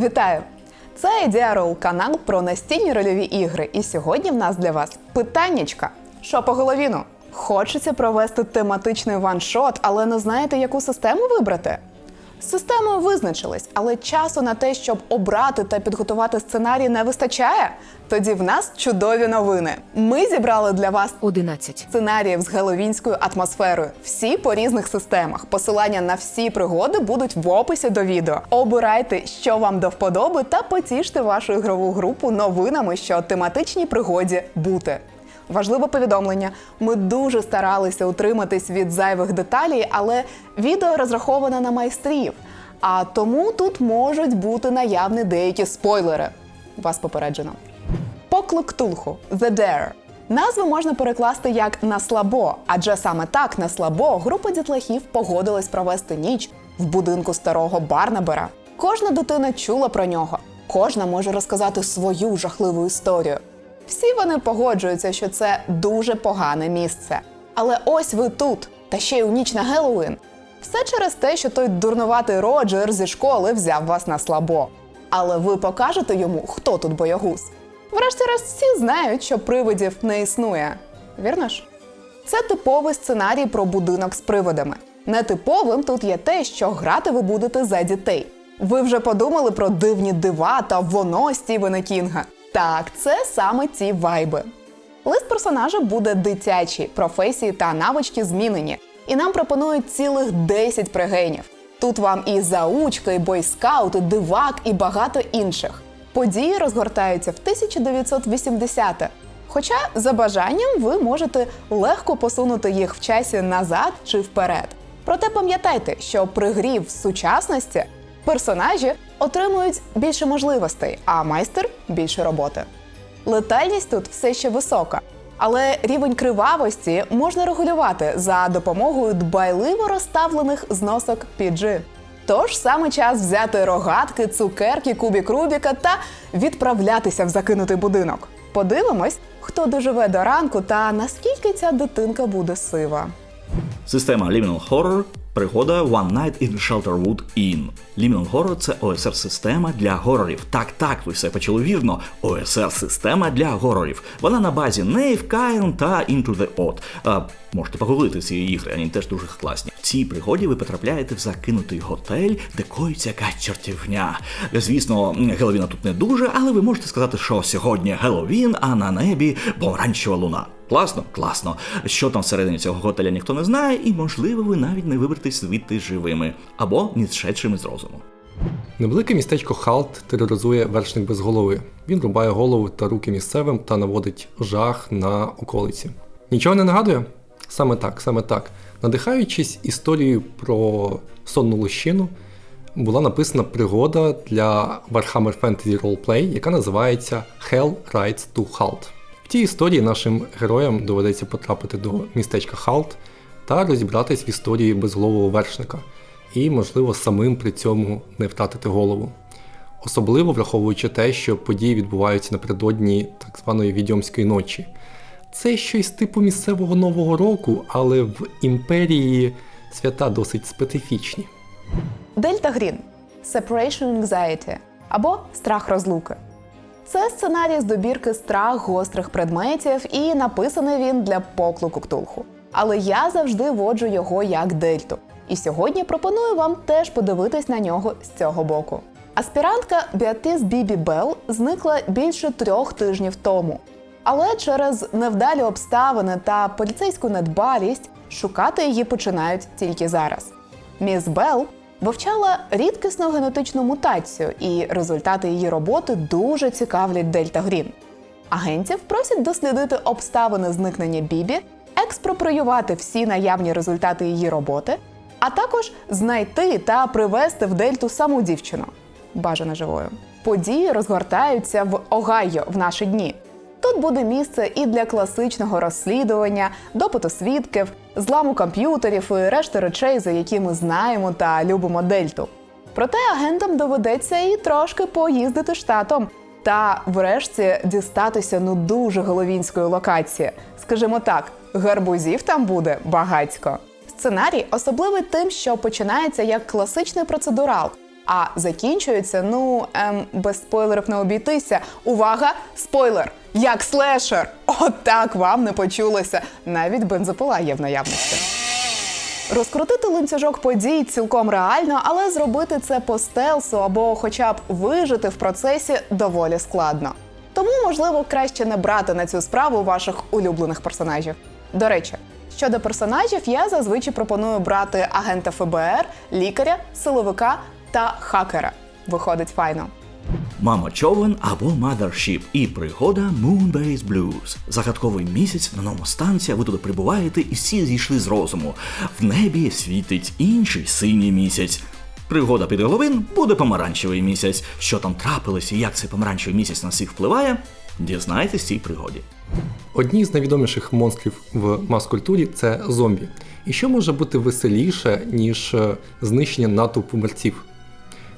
Вітаю! Це Roll канал про настільні рольові ігри. І сьогодні в нас для вас питаннячка. Що по головіну? Хочеться провести тематичний ваншот, але не знаєте, яку систему вибрати? З системою визначились, але часу на те, щоб обрати та підготувати сценарій, не вистачає. Тоді в нас чудові новини. Ми зібрали для вас 11. сценаріїв з геловінською атмосферою. Всі по різних системах. Посилання на всі пригоди будуть в описі до відео. Обирайте, що вам до вподоби, та потіште вашу ігрову групу новинами, що тематичній пригоді бути. Важливе повідомлення. Ми дуже старалися утриматись від зайвих деталей, але відео розраховане на майстрів. А тому тут можуть бути наявні деякі спойлери. Вас попереджено. Поклик Тулху The Dare. Назву можна перекласти як на слабо, адже саме так на слабо група дітлахів погодилась провести ніч в будинку старого Барнабера. Кожна дитина чула про нього, кожна може розказати свою жахливу історію. Всі вони погоджуються, що це дуже погане місце. Але ось ви тут, та ще й у ніч на Геловін. Все через те, що той дурнуватий Роджер зі школи взяв вас на слабо. Але ви покажете йому, хто тут боягуз. Врешті-решт всі знають, що привидів не існує. Вірно ж? Це типовий сценарій про будинок з привидами. Нетиповим тут є те, що грати ви будете за дітей. Ви вже подумали про дивні дива та воно Стівена Кінга. Так, це саме ці вайби. Лист персонажа буде дитячий, професії та навички змінені. І нам пропонують цілих 10 пригенів. Тут вам і заучка, і бойскаут, і дивак, і багато інших. Події розгортаються в 1980-те. Хоча за бажанням ви можете легко посунути їх в часі назад чи вперед. Проте пам'ятайте, що при грі в сучасності персонажі отримують більше можливостей, а майстер більше роботи. Летальність тут все ще висока, але рівень кривавості можна регулювати за допомогою дбайливо розставлених зносок PG. Тож саме час взяти рогатки, цукерки, кубік Рубіка та відправлятися в закинутий будинок. Подивимось, хто доживе до ранку та наскільки ця дитинка буде сива. Система Liminal Horror Пригода One Night in Shelterwood Inn. Liminal Horror – це ОСР-система для горорів. Так, так, ви все почули вірно. ОСР-система для горорів. Вона на базі Nave, Kain та Into the Odd. А, можете погуглити ці ігри, вони теж дуже класні. В цій пригоді ви потрапляєте в закинутий готель, де коїться якась чортівня. Звісно, Геловіна тут не дуже, але ви можете сказати, що сьогодні Геловін, а на небі помаранчева луна. Класно, класно. Що там всередині цього готеля ніхто не знає, і можливо ви навіть не виберетесь звідти живими або не зшедшими з розуму. Невелике містечко Халт тероризує вершник без голови. Він рубає голову та руки місцевим та наводить жах на околиці. Нічого не нагадує? Саме так, саме так. Надихаючись історією про сонну лощину, була написана пригода для Warhammer Fantasy Roleplay, яка називається Hell Rides to Halt. В тій історії нашим героям доведеться потрапити до містечка Халт та розібратись в історії безголового вершника, і, можливо, самим при цьому не втратити голову. Особливо враховуючи те, що події відбуваються напередодні так званої відьомської ночі. Це щось типу місцевого нового року, але в імперії свята досить специфічні. Дельта Грін Separation Anxiety або Страх розлуки. Це сценарій з добірки страх гострих предметів, і написаний він для поклику Ктулху. Але я завжди воджу його як дельту. І сьогодні пропоную вам теж подивитись на нього з цього боку. Аспірантка Біатис Бібі Белл зникла більше трьох тижнів тому. Але через невдалі обставини та поліцейську недбалість шукати її починають тільки зараз. Міс Белл вивчала рідкісну генетичну мутацію, і результати її роботи дуже цікавлять Дельта Грін. Агентів просять дослідити обставини зникнення Бібі, експроприювати всі наявні результати її роботи, а також знайти та привезти в Дельту саму дівчину, бажано живою. Події розгортаються в Огайо в наші дні. Тут буде місце і для класичного розслідування, допиту свідків, зламу комп'ютерів і решти речей, за які ми знаємо та любимо Дельту. Проте агентам доведеться і трошки поїздити штатом та, врешті, дістатися ну дуже головінської локації. Скажімо так, гарбузів там буде багацько. Сценарій особливий тим, що починається як класичний процедурал, А закінчується, ну ем, без спойлерів не обійтися. Увага! Спойлер! Як слешер! Отак вам не почулося. Навіть бензопила є в наявності. Розкрутити ланцюжок подій цілком реально, але зробити це по стелсу або хоча б вижити в процесі доволі складно. Тому, можливо, краще не брати на цю справу ваших улюблених персонажів. До речі, щодо персонажів, я зазвичай пропоную брати агента ФБР, лікаря, силовика та хакера. Виходить файно. Мама човен або Mothership і пригода Moonbase Blues. Загадковий місяць на новому станції, ви туди прибуваєте і всі зійшли з розуму. В небі світить інший синій місяць. Пригода під головин буде помаранчевий місяць. Що там трапилось і як цей помаранчевий місяць на всіх впливає, дізнайтесь цій пригоді. Одні з найвідоміших монстрів в мас-культурі це зомбі. І що може бути веселіше, ніж е, знищення натовпу мерців?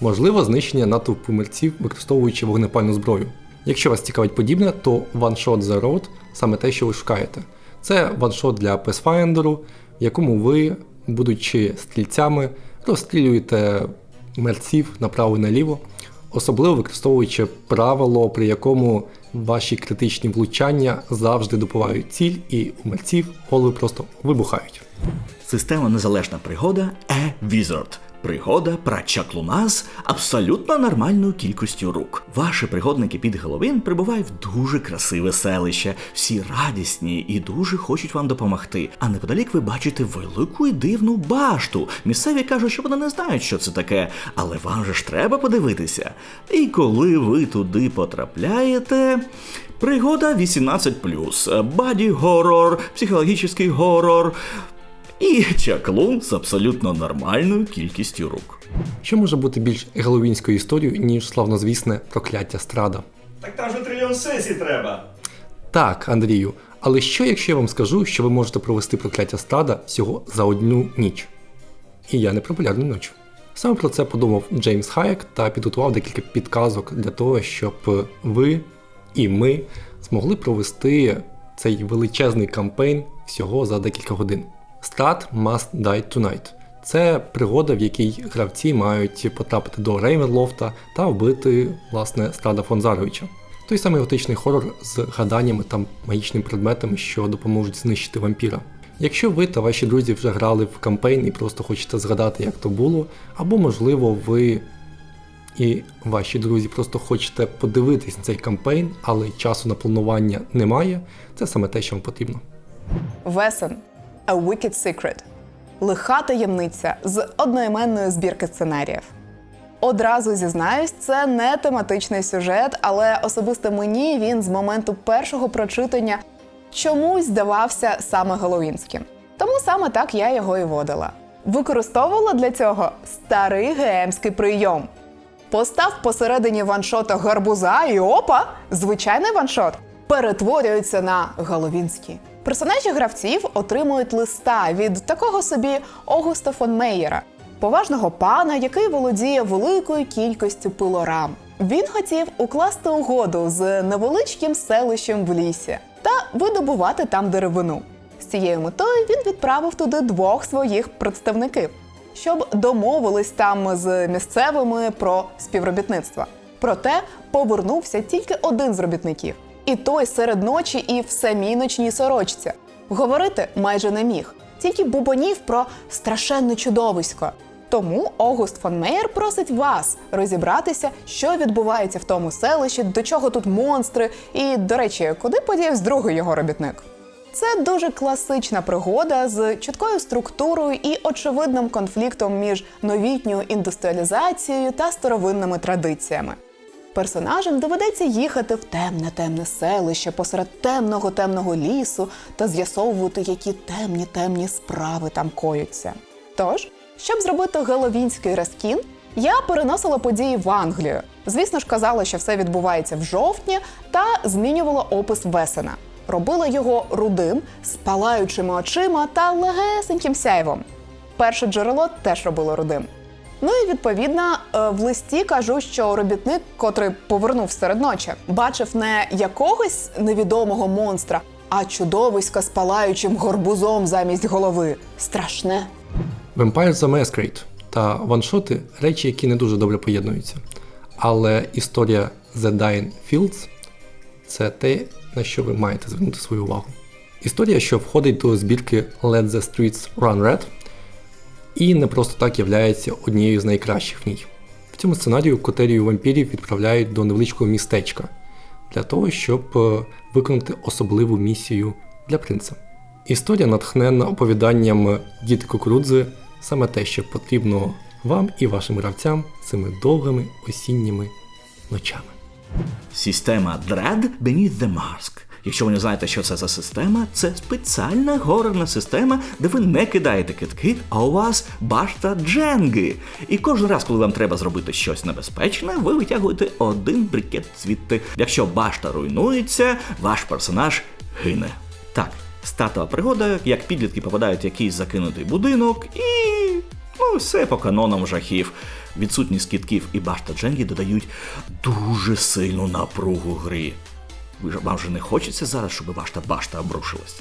Можливо, знищення натовпу мерців, використовуючи вогнепальну зброю. Якщо вас цікавить подібне, то One Shot The Road саме те, що ви шукаєте. Це ваншот для Pathfinder, в якому ви, будучи стрільцями, розстрілюєте мерців направо і наліво, особливо використовуючи правило, при якому ваші критичні влучання завжди добувають ціль, і у мерців голови просто вибухають. Система незалежна пригода E-Wizard. Пригода про чаклуна з абсолютно нормальною кількістю рук. Ваші пригодники під Геловін прибувають в дуже красиве селище. Всі радісні і дуже хочуть вам допомогти. А неподалік ви бачите велику і дивну башту. Місцеві кажуть, що вони не знають, що це таке, але вам же ж треба подивитися. І коли ви туди потрапляєте. Пригода 18+, баді горор, психологічний горор. І чаклун з абсолютно нормальною кількістю рук. Що може бути більш геловінською історією, ніж славнозвісне прокляття страда? Так там же трильйон сесій треба. Так, Андрію, але що якщо я вам скажу, що ви можете провести прокляття страда всього за одну ніч? І я не про полярну ніч. Саме про це подумав Джеймс Хайек та підготував декілька підказок для того, щоб ви і ми змогли провести цей величезний кампейн всього за декілька годин. Strad Must Die Tonight. Це пригода, в якій гравці мають потрапити до Рейвенлофта та вбити власне Страда Фонзаровича. Той самий готичний хорор з гаданнями та магічними предметами, що допоможуть знищити вампіра. Якщо ви та ваші друзі вже грали в кампейн і просто хочете згадати, як то було, або можливо ви і ваші друзі просто хочете подивитись на цей кампейн, але часу на планування немає, це саме те, що вам потрібно. Весен A Wicked Secret лиха таємниця з одноіменної збірки сценаріїв. Одразу зізнаюсь, це не тематичний сюжет, але особисто мені він з моменту першого прочитання чомусь здавався саме Головінським. Тому саме так я його і водила. Використовувала для цього старий гемський прийом. Постав посередині ваншота гарбуза і опа, звичайний ваншот перетворюється на головінський. Персонажі гравців отримують листа від такого собі Огуста фон Мейєра, поважного пана, який володіє великою кількістю пилорам. Він хотів укласти угоду з невеличким селищем в лісі та видобувати там деревину. З цією метою він відправив туди двох своїх представників щоб домовились там з місцевими про співробітництво. Проте повернувся тільки один з робітників, і той серед ночі і в самій ночній сорочці. Говорити майже не міг, тільки бубонів про страшенне чудовисько. Тому Огуст фон Мейер просить вас розібратися, що відбувається в тому селищі, до чого тут монстри, і, до речі, куди подівся другий його робітник. Це дуже класична пригода з чіткою структурою і очевидним конфліктом між новітньою індустріалізацією та старовинними традиціями. Персонажам доведеться їхати в темне темне селище посеред темного темного лісу та з'ясовувати, які темні темні справи там коються. Тож, щоб зробити геловінський рескін, я переносила події в Англію. Звісно ж, казала, що все відбувається в жовтні, та змінювала опис Весена. Робила його рудим, з палаючими очима та легесеньким сяйвом. Перше джерело теж робило рудим. Ну і відповідно е, в листі кажу, що робітник, котрий повернув серед ночі, бачив не якогось невідомого монстра, а чудовиська з палаючим горбузом замість голови. Страшне. Vampire the Masquerade та ваншоти речі, які не дуже добре поєднуються. Але історія The Dying Fields це те, на що ви маєте звернути свою увагу. Історія, що входить до збірки Let the Streets Run Red, і не просто так являється однією з найкращих в ній. В цьому сценарію котерію вампірів відправляють до невеличкого містечка для того, щоб е, виконати особливу місію для принца. Історія натхненна оповіданням діти кукурудзи, саме те, що потрібно вам і вашим гравцям цими довгими осінніми ночами. Система Dread Beneath the Mask. Якщо ви не знаєте, що це за система, це спеціальна горорна система, де ви не кидаєте китки, а у вас башта дженги. І кожен раз, коли вам треба зробити щось небезпечне, ви витягуєте один брикет звідти. Якщо башта руйнується, ваш персонаж гине. Так, стартова пригода, як підлітки попадають в якийсь закинутий будинок і. Ну, все по канонам жахів. Відсутність кітків і башта Дженгі додають дуже сильну напругу гри. Ви ж вам же не хочеться зараз, щоб ваша башта обрушилась.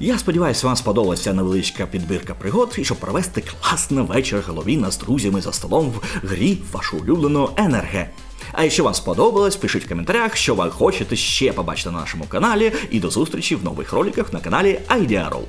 Я сподіваюся, вам сподобалася невеличка підбірка пригод і щоб провести класний вечір Геловіна з друзями за столом в грі вашу улюблену енерге. А якщо вам сподобалось, пишіть в коментарях, що ви хочете ще побачити на нашому каналі, і до зустрічі в нових роликах на каналі IdeaRoll.